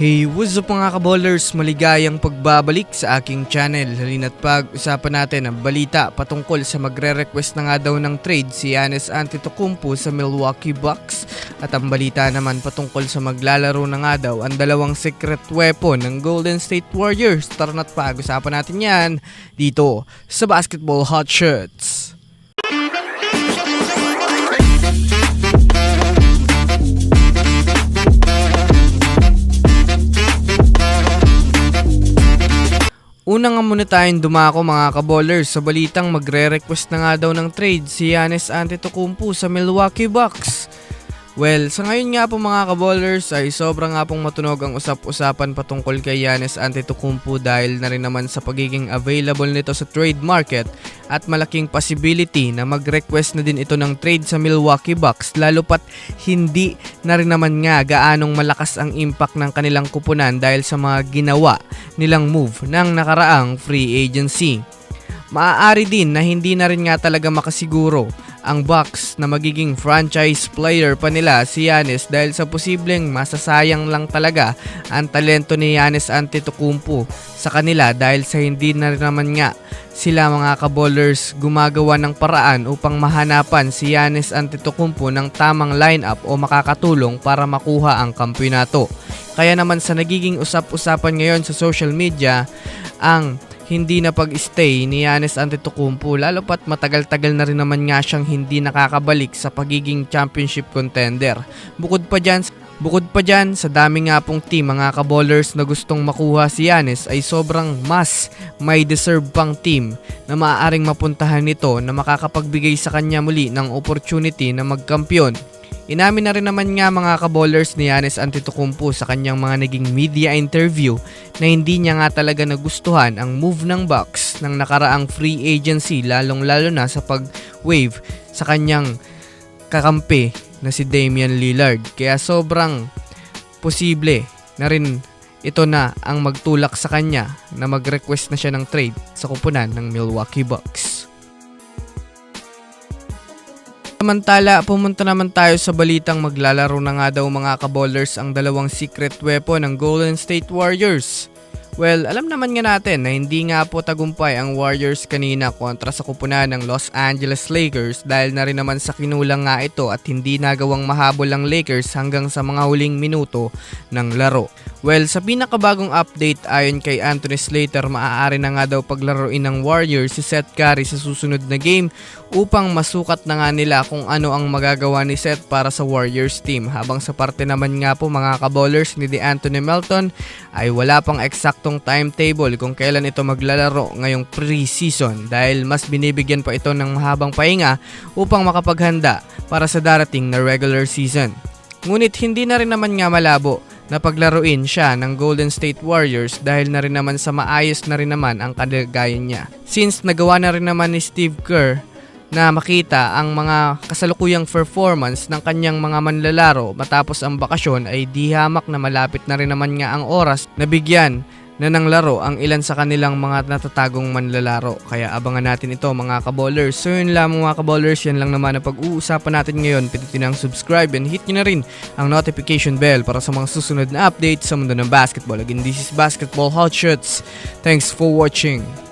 Hey, what's up mga kaballers? Maligayang pagbabalik sa aking channel. Halina't pag-usapan natin ang balita patungkol sa magre-request na nga daw ng trade si Giannis Antetokounmpo sa Milwaukee Bucks. At ang balita naman patungkol sa maglalaro na nga daw ang dalawang secret weapon ng Golden State Warriors. Tara na't pag-usapan natin yan dito sa Basketball Hot Shots. Una nga muna tayong dumako mga kaballers sa balitang magre-request na nga daw ng trade si Giannis Antetokounmpo sa Milwaukee Bucks. Well, sa ngayon nga po mga kaballers ay sobrang nga pong matunog ang usap-usapan patungkol kay Giannis Antetokounmpo dahil na rin naman sa pagiging available nito sa trade market at malaking possibility na mag-request na din ito ng trade sa Milwaukee Bucks lalo pat hindi na rin naman nga gaanong malakas ang impact ng kanilang kupunan dahil sa mga ginawa nilang move ng nakaraang free agency. Maaari din na hindi na rin nga talaga makasiguro ang Bucks na magiging franchise player pa nila si Giannis dahil sa posibleng masasayang lang talaga ang talento ni Giannis Antetokounmpo sa kanila dahil sa hindi na naman nga sila mga kaballers gumagawa ng paraan upang mahanapan si Giannis Antetokounmpo ng tamang lineup o makakatulong para makuha ang kampeonato. Kaya naman sa nagiging usap-usapan ngayon sa social media ang hindi na pag-stay ni Giannis Antetokounmpo lalo pat matagal-tagal na rin naman nga siyang hindi nakakabalik sa pagiging championship contender. Bukod pa dyan, bukod pa dyan sa dami nga pong team mga kaballers na gustong makuha si Giannis ay sobrang mas may deserve pang team na maaaring mapuntahan nito na makakapagbigay sa kanya muli ng opportunity na magkampiyon Inamin na rin naman nga mga kaballers ni Giannis Antetokounmpo sa kanyang mga naging media interview na hindi niya nga talaga nagustuhan ang move ng Bucks ng nakaraang free agency lalong lalo na sa pag-wave sa kanyang kakampi na si Damian Lillard. Kaya sobrang posible na rin ito na ang magtulak sa kanya na mag-request na siya ng trade sa kupunan ng Milwaukee Bucks. Samantala, pumunta naman tayo sa balitang maglalaro na nga daw mga kaballers ang dalawang secret weapon ng Golden State Warriors. Well, alam naman nga natin na hindi nga po tagumpay ang Warriors kanina kontra sa kupunan ng Los Angeles Lakers dahil na rin naman sa kinulang nga ito at hindi nagawang mahabol ang Lakers hanggang sa mga huling minuto ng laro. Well, sa pinakabagong update ayon kay Anthony Slater, maaari na nga daw paglaruin ng Warriors si Seth Curry sa susunod na game upang masukat na nga nila kung ano ang magagawa ni Seth para sa Warriors team. Habang sa parte naman nga po mga kaballers ni The Anthony Melton ay wala pang eksaktong timetable kung kailan ito maglalaro ngayong pre-season dahil mas binibigyan pa ito ng mahabang pahinga upang makapaghanda para sa darating na regular season. Ngunit hindi na rin naman nga malabo na paglaruin siya ng Golden State Warriors dahil na rin naman sa maayos na rin naman ang kalagayan niya. Since nagawa na rin naman ni Steve Kerr na makita ang mga kasalukuyang performance ng kanyang mga manlalaro matapos ang bakasyon ay di hamak na malapit na rin naman nga ang oras na bigyan na ng laro ang ilan sa kanilang mga natatagong manlalaro. Kaya abangan natin ito mga kaballers. So yun lang mga kaballers, yan lang naman ang pag-uusapan natin ngayon. Pindutin ang subscribe and hit nyo na rin ang notification bell para sa mga susunod na updates sa mundo ng basketball. Again, this is Basketball Hot Shots. Thanks for watching.